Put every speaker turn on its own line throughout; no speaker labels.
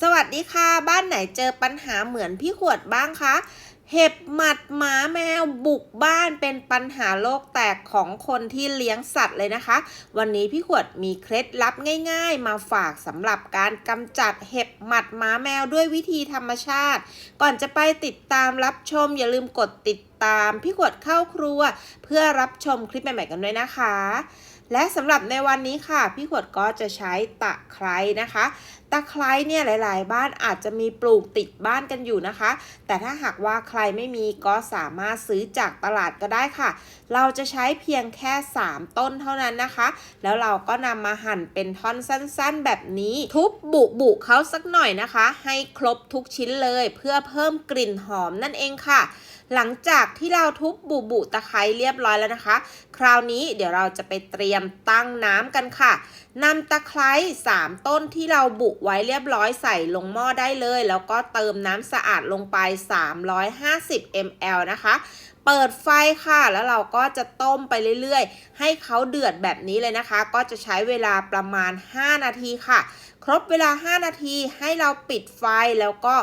สวัสดีค่ะบ้านไหนเจอปัญหาเหมือนพี่ขวดบ้างคะเห็บหมัดหมาแมวบุกบ้านเป็นปัญหาโลกแตกของคนที่เลี้ยงสัตว์เลยนะคะ วันนี้พี่ขวดมีเคล็ดลับง่าย ๆ มาฝากสำหรับการกำจัดเห็บหมัดหมาแมวด้วยวิธีธรรมชาติ ก่อนจะไปติดตามรับชม อย่าลืมกดติดตามพี่ขวดเข้าครัว เพื่อรับชมคลิปใหม่ๆกันด้วยนะคะ และสำหรับในวันนี้ค่ะ พี่ขวดก็จะใช้ตะไคร้นะคะ ตะไคร้เนี่ยหลาย ๆ บ้านอาจจะมีปลูกติดบ้านกันอยู่นะคะ แต่ถ้าหากว่าใครไม่มีก็สามารถซื้อจากตลาดก็ได้ค่ะ เราจะใช้เพียงแค่ 3 ต้นเท่านั้นนะคะ แล้วเราก็นำมาหั่นเป็นท่อนสั้น ๆ แบบนี้ทุบบุบุเขาสักหน่อยนะคะ ให้ครบทุกชิ้นเลยเพื่อเพิ่มกลิ่นหอมนั่นเองค่ะ หลังจากที่เราทุบบุบุตะไคร้เรียบร้อยแล้วนะคะ คราวนี้เดี๋ยวเราจะไปเตรียมตั้งน้ำกันค่ะนำตะไคร้3ต้นที่เราบุไว้เรียบร้อยใส่ลงหม้อได้เลย แล้วก็เติมน้ำสะอาดลงไป 350 ml นะคะ เปิดไฟค่ะ แล้วเราก็จะต้มไปเรื่อยๆ ให้เขาเดือดแบบนี้เลยนะคะ ก็จะใช้เวลาประมาณ 5 นาทีค่ะ ครบเวลา 5 นาทีให้เราปิดไฟแล้วก็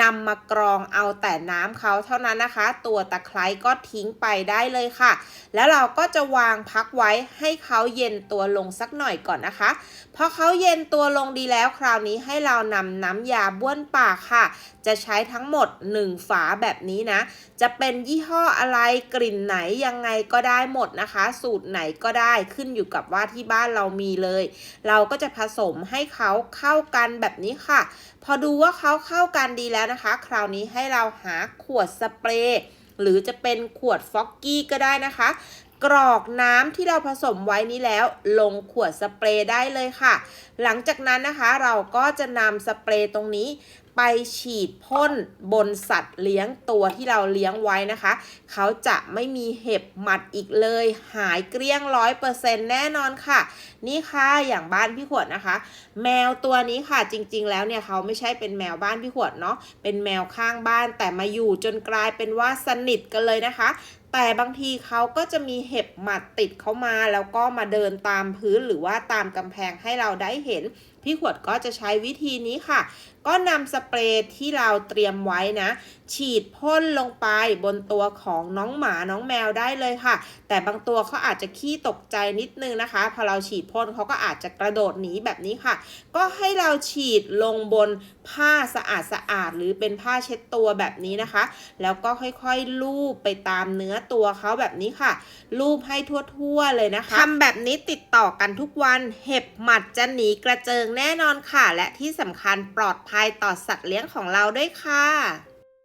นำมากรองเอาแต่น้ำเขาเท่านั้นนะคะ ตัวตะไคร้ก็ทิ้งไปได้เลยค่ะ แล้วเราก็จะวางพักไว้ให้เขาเย็นตัวลงสักหน่อยก่อนนะคะพอเขาเย็นตัวลงดีแล้วคราวนี้ให้เรานำน้ำยาบ้วนปากค่ะ จะใช้ทั้งหมด 1 ฝาแบบนี้นะ จะเป็นยี่ห้ออะไรกลิ่นไหนยังไงก็ได้หมดนะคะ สูตรไหนก็ได้ขึ้นอยู่กับว่าที่บ้านเรามีเลย เราก็จะผสมให้เขาเข้ากันแบบนี้ค่ะ พอดูว่าเขาเข้ากันดีแล้วนะคะ คราวนี้ให้เราหาขวดสเปรย์หรือจะเป็นขวดฟอกกี้ก็ได้นะคะ กรอกน้ำที่เราผสมไว้นี้แล้ว ลงขวดสเปรย์ได้เลยค่ะ หลังจากนั้นนะคะเราก็จะนำสเปรย์ตรงนี้ ไปฉีดพ่นบนสัตว์เลี้ยงตัวที่เราเลี้ยงไว้นะคะ เขาจะไม่มีเห็บหมัดอีกเลย หายเกลี้ยงร้อยเปอร์เซ็นแน่นอนค่ะ นี่ค่ะอย่างบ้านพี่ขวดนะคะ แมวตัวนี้ค่ะจริง ๆ แล้วเนี่ยเขาไม่ใช่เป็นแมวบ้านพี่ขวดเนาะเป็นแมวข้างบ้านแต่มาอยู่จนกลายเป็นว่าสนิทกันเลยนะคะแต่บางทีเขาก็จะมีเห็บหมัดติดเข้ามา แล้วก็มาเดินตามพื้นหรือว่าตามกำแพงให้เราได้เห็นพี่ขวดก็จะใช้วิธีนี้ค่ะ ก็นำสเปรย์ที่เราเตรียมไว้นะ ฉีดพ่นลงไปบนตัวของน้องหมาน้องแมวได้เลยค่ะ แต่บางตัวเขาอาจจะขี้ตกใจนิดนึงนะคะ พอเราฉีดพ่นเขาก็อาจจะกระโดดหนีแบบนี้ค่ะ ก็ให้เราฉีดลงบนผ้าสะอาดสะอาดๆหรือเป็นผ้าเช็ดตัวแบบนี้นะคะ แล้วก็ค่อยๆลูบไปตามเนื้อตัวเขาแบบนี้ค่ะ ลูบให้ทั่วๆเลยนะคะทำแบบนี้ติดต่อกันทุกวัน เห็บหมัดจะหนีกระเจิงแน่นอนค่ะ และที่สำคัญปลอดภัยต่อสัตว์เลี้ยงของเราด้วยค่ะ